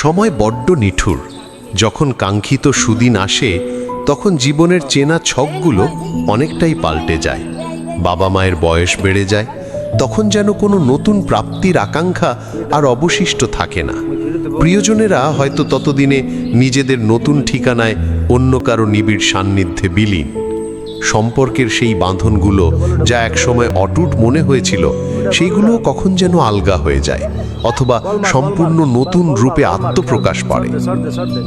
সময় বড্ড নিঠুর। যখন কাঙ্ক্ষিত সুদিন আসে, তখন জীবনের চেনা ছকগুলো অনেকটাই পাল্টে যায়। বাবা মায়ের বয়স বেড়ে যায়, তখন যেন কোনো নতুন প্রাপ্তির আকাঙ্ক্ষা আর অবশিষ্ট থাকে না। প্রিয়জনেরা হয়তো ততদিনে নিজেদের নতুন ঠিকানায় অন্য কারও নিবিড় সান্নিধ্যে বিলীন। সম্পর্কের সেই বাঁধনগুলো যা একসময় অটুট মনে হয়েছিল, সেইগুলো কখন যেন আলগা হয়ে যায়। অথবা সম্পূর্ণ নতুন রূপে আত্মপ্রকাশ পারে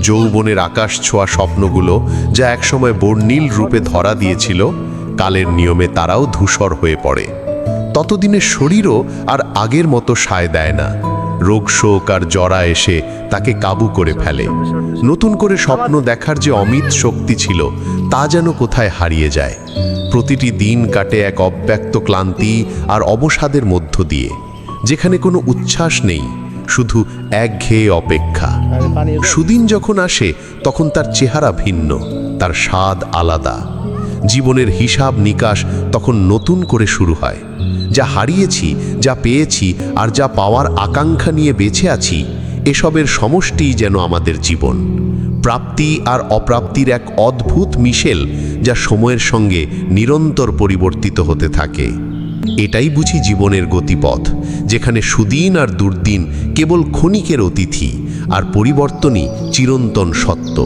যৌবনের আকাশ ছোঁয়া স্বপ্নগুলো যা একসময় বর্ণিল রূপে ধরা দিয়েছিল, কালের নিয়মে তারাও ধূসর হয়ে পড়ে। ততদিনে শরীরও আর আগের মতো সায় দেয় না। রোগ শোক আর জরা এসে তাকে কাবু করে ফেলে। নতুন করে স্বপ্ন দেখার যে অমিত শক্তি ছিল, তা যেন কোথায় হারিয়ে যায়। প্রতিটি দিন কাটে এক অব্যক্ত ক্লান্তি আর অবসাদের মধ্য দিয়ে। যেখানে কোনো উচ্ছ্বাস নেই, শুধু একঘেয়ে অপেক্ষা। সুদিন যখন আসে, তখন তার চেহারা ভিন্ন, তার স্বাদ আলাদা। জীবনের হিসাব নিকাশ তখন নতুন করে শুরু হয়। যা হারিয়েছি, যা পেয়েছি, আর যা পাওয়ার আকাঙ্ক্ষা নিয়ে বেঁচে আছি, এসবের সমষ্টিই যেন আমাদের জীবন। প্রাপ্তি আর অপ্রাপ্তির এক অদ্ভুত মিশেল যা সময়ের সঙ্গে নিরন্তর পরিবর্তিত হতে থাকে। এটাই বুঝি জীবনের গতিপথ, যেখানে সুদিন আর দুর্দিন কেবল ক্ষণিকের অতিথি আর পরিবর্তনই চিরন্তন সত্য।